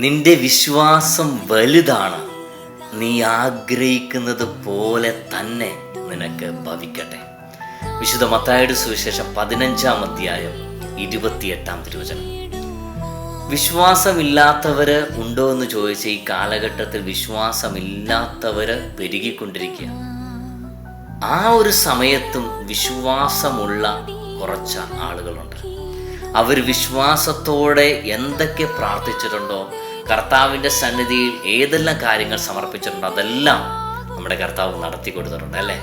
നിന്റെ വിശ്വാസം വലുതാണ്. നീ ആഗ്രഹിക്കുന്നത് പോലെ തന്നെ നിനക്ക് ഭവിക്കട്ടെ. വിശുദ്ധ മത്തായുടെ സുവിശേഷം പതിനഞ്ചാം അധ്യായം ഇരുപത്തിയെട്ടാം തിരുവചനം. വിശ്വാസമില്ലാത്തവര് ഉണ്ടോ എന്ന് ചോദിച്ച ഈ കാലഘട്ടത്തിൽ വിശ്വാസമില്ലാത്തവര് പെരുകിക്കൊണ്ടിരിക്കുക. ആ ഒരു സമയത്തും വിശ്വാസമുള്ള കുറച്ച് ആളുകളുണ്ട്. അവർ വിശ്വാസത്തോടെ എന്തൊക്കെ പ്രാർത്ഥിച്ചിട്ടുണ്ടോ കർത്താവിന്റെ സന്നിധിയിൽ ഏതെല്ലാം കാര്യങ്ങൾ സമർപ്പിച്ചിട്ടുണ്ടോ അതെല്ലാം നമ്മുടെ കർത്താവ് നടത്തി കൊടുത്തിട്ടുണ്ട് അല്ലേ?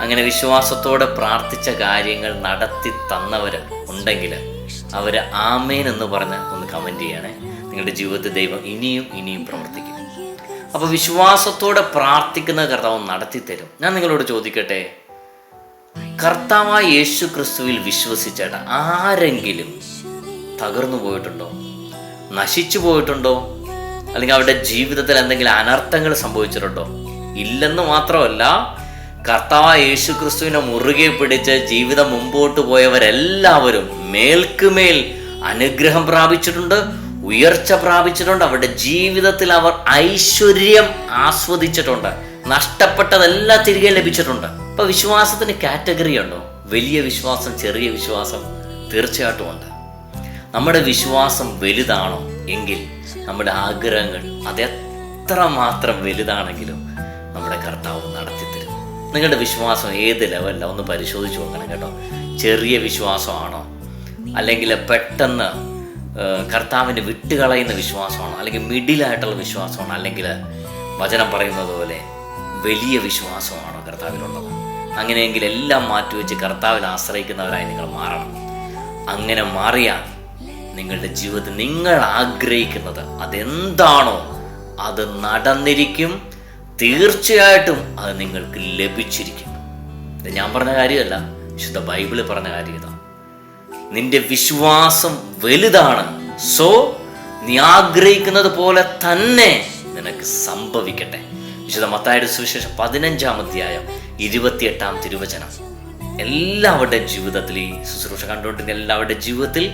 അങ്ങനെ വിശ്വാസത്തോടെ പ്രാർത്ഥിച്ച കാര്യങ്ങൾ നടത്തി തന്നവർ ഉണ്ടെങ്കിൽ അവർ ആമേൻ എന്ന് പറഞ്ഞ് ഒന്ന് കമന്റ് ചെയ്യണേ. നിങ്ങളുടെ ജീവിതത്തിൽ ദൈവം ഇനിയും ഇനിയും പ്രവർത്തിക്കും. അപ്പോൾ വിശ്വാസത്തോടെ പ്രാർത്ഥിക്കുന്ന കർത്താവ് നടത്തി തരും. ഞാൻ നിങ്ങളോട് ചോദിക്കട്ടെ? കർത്താവായ യേശു ക്രിസ്തുവിൽ വിശ്വസിച്ചേട്ട ആരെങ്കിലും തകർന്നു പോയിട്ടുണ്ടോ? നശിച്ചു പോയിട്ടുണ്ടോ? അല്ലെങ്കിൽ അവരുടെ ജീവിതത്തിൽ എന്തെങ്കിലും അനർത്ഥങ്ങൾ സംഭവിച്ചിട്ടുണ്ടോ? ഇല്ലെന്ന് മാത്രമല്ല കർത്താവ് യേശു ക്രിസ്തുവിനെ മുറുകെ പിടിച്ച് ജീവിതം മുമ്പോട്ട് പോയവരെല്ലാവരും മേൽക്കുമേൽ അനുഗ്രഹം പ്രാപിച്ചിട്ടുണ്ട് ഉയർച്ച പ്രാപിച്ചിട്ടുണ്ട് അവരുടെ ജീവിതത്തിൽ അവർ ഐശ്വര്യം ആസ്വദിച്ചിട്ടുണ്ട് നഷ്ടപ്പെട്ടതെല്ലാം തിരികെ ലഭിച്ചിട്ടുണ്ട്. അപ്പൊ വിശ്വാസത്തിന് കാറ്റഗറി ഉണ്ടോ? വലിയ വിശ്വാസം ചെറിയ വിശ്വാസം തീർച്ചയായിട്ടും ഉണ്ട്. നമ്മുടെ വിശ്വാസം വലുതാണോ? എങ്കിൽ നമ്മുടെ ആഗ്രഹങ്ങൾ അതെത്ര മാത്രം വലുതാണെങ്കിലും നമ്മുടെ കർത്താവ് നടത്തിത്തരും നിങ്ങളുടെ വിശ്വാസം ഏത് ലെവലിലാണ് ഒന്ന് പരിശോധിച്ച് നോക്കണം കേട്ടോ. ചെറിയ വിശ്വാസമാണോ? അല്ലെങ്കിൽ പെട്ടെന്ന് കർത്താവിനെ വിട്ടുകളയുന്ന വിശ്വാസമാണോ? അല്ലെങ്കിൽ മിഡിലായിട്ടുള്ള വിശ്വാസമാണോ? അല്ലെങ്കിൽ വചനം പറയുന്നത് പോലെ വലിയ വിശ്വാസമാണോ കർത്താവിനുള്ളത് അങ്ങനെയെങ്കിൽ എല്ലാം മാറ്റിവെച്ച് കർത്താവിൽ ആശ്രയിക്കുന്നവരായി നിങ്ങൾ മാറണം. അങ്ങനെ മാറിയാൽ നിങ്ങളുടെ ജീവിതത്തിൽ നിങ്ങൾ ആഗ്രഹിക്കുന്നത് അതെന്താണോ അത് നടന്നിരിക്കും. തീർച്ചയായിട്ടും അത് നിങ്ങൾക്ക് ലഭിച്ചിരിക്കും. ഞാൻ പറഞ്ഞ കാര്യമല്ല വിശുദ്ധ ബൈബിളിൽ പറഞ്ഞ കാര്യം ഇതാണ് നിന്റെ വിശ്വാസം വലുതാണ്. സോ നീ ആഗ്രഹിക്കുന്നത് പോലെ തന്നെ നിനക്ക് സംഭവിക്കട്ടെ. വിശുദ്ധ മത്തായുടെ സുവിശേഷം പതിനഞ്ചാം അധ്യായം ഇരുപത്തിയെട്ടാം തിരുവചനം. എല്ലാവരുടെ ജീവിതത്തിൽ ഈ ശുശ്രൂഷ കണ്ടുകൊണ്ടിരുന്ന എല്ലാവരുടെ ജീവിതത്തിൽ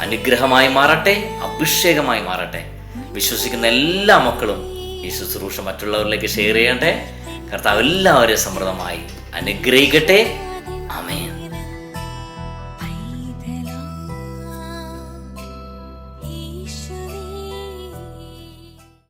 അനുഗ്രഹമായി മാറട്ടെ അഭിഷേകമായി മാറട്ടെ. വിശ്വസിക്കുന്ന എല്ലാ മക്കളും ഈ ശുശ്രൂഷ മറ്റുള്ളവരിലേക്ക് ഷെയർ ചെയ്യട്ടെ. കർത്താവ് എല്ലാവരെയും സമൃദ്ധമായി അനുഗ്രഹിക്കട്ടെ.